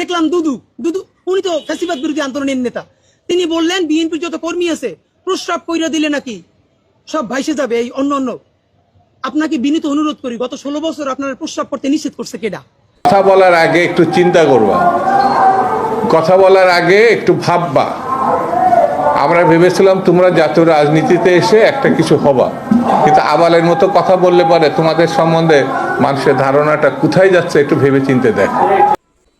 দেখলাম দুদু দুদু, উনি তো ফ্যাসিবাদ বিরোধী আন্দোলনের নেতা। তিনি বললেন বিএনপির যত কর্মী আছে, প্রস্রাব কইরা দিলে নাকি সব ভাইসে যাবে এই অন্য অন্য। আপনাকে বিনীত অনুরোধ করি, গত ষোলো বছর আপনার প্রস্রাব করতে নিষেধ করছে কেডা? কথা বলার আগে একটু চিন্তা করবা। কথা বলার আগে একটু ভাববা। আমরা ভেবেছিলাম তোমরা জাতীয় রাজনীতিতে এসে একটা কিছু হবা। কিন্তু আবালের মতো কথা বললে পারে তোমাদের সম্বন্ধে মানুষের ধারণাটা কোথায় যাচ্ছে একটু ভেবে চিনতে দেখো।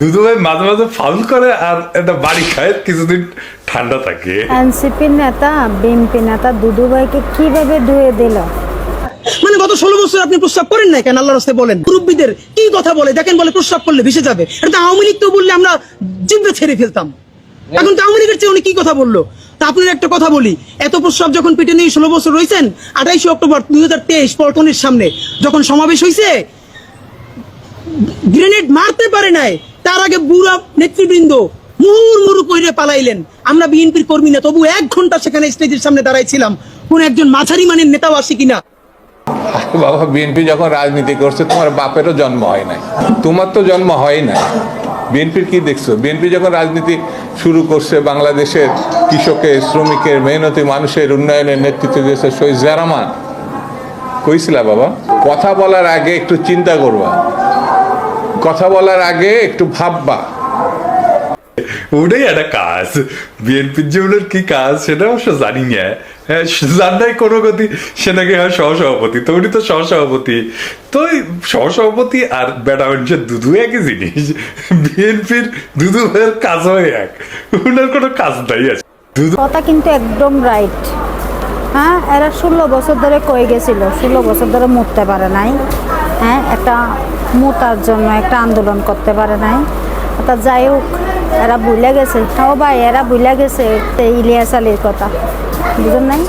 দুদু ভাই মাঝে মাঝে ফাউল করে আর একটা বাড়ি খায় কিছুদিন ঠান্ডা থাকে। এনসিপির নেতা বিএনপি নেতা দুদুভাইকে কীভাবে ধুয়ে দিল? মানে গত ষোলো বছর আপনি প্রস্রাব করেন না কেন? আল্লাহ রাস্তায় বলেন। মুরব্বীদের কি কথা বলে? দেখেন বলে প্রস্রাব করলে ভেসে যাবে। এটা তো আওয়ামী লীগ তো বললে আমরা জিন্দা ছেড়ে ফেলতাম। এখন তো আওয়ামী লীগের চেয়ে উনি কি কথা বলল? তা আপনার একটা কথা বলি। এত প্রস্রাব যখন পেটে নিয়ে ষোলো বছর রয়েছেন আঠাইশে অক্টোবর দুই হাজার তেইশ পল্টনের সামনে যখন সমাবেশ হয়েছে গ্রেনেড মারতে পারে নাই। তার আগে বুড়া নেতৃবৃন্দ মুহুর মুরু কইরে পালাইলেন। আমরা বিএনপির কর্মী না, তবু এক ঘণ্টা সেখানে স্টেজের সামনে দাঁড়াইছিলাম। কোন একজন মাঝারি মানের নেতাও আসে কিনা? বাবা, বিএনপি যখন রাজনীতি করছে, তোমার বাপেরও জন্ম হয় নাই। তোমার তো জন্ম হয় নাই। বিএনপির কি দেখছ? বিএনপি যখন রাজনীতি শুরু করছে, বাংলাদেশের কৃষকের, শ্রমিকের, মেহনতি মানুষের উন্নয়নের নেতৃত্ব দিয়েছে শহীদ জিয়া রহমান। কইছিলা বাবা, কথা বলার আগে একটু চিন্তা করবা। কথা বলার আগে একটু ভাববা। ওটাই একটা কাজ। বিএনপির যে ওনার কি কাজ সেটা অবশ্য জানি না হ্যাঁ কোনো গতি সে নাকি হয় সহসভাপতি। তো উনি তো সহসভাপতি। তো সহসভাপতি আর দুধু একই জিনিস। বিএনপির দুধু ভাইয়ের কাজ হয় এক। ওনার কোনো কাজ নাই আছে। কথা কিন্তু একদম রাইট হ্যাঁ এরা ষোলো বছর ধরে কয়ে গেছিল ষোলো বছর ধরে মরতে পারে নাই। হ্যাঁ একটা মোতার জন্য একটা আন্দোলন করতে পারে নাই। তা যাই হোক, এরা ভুলে গেছে। ও ভাই, এরা ভুলে গেছে ইলিয়াস আলীর কথা। বুঝলেন নাই?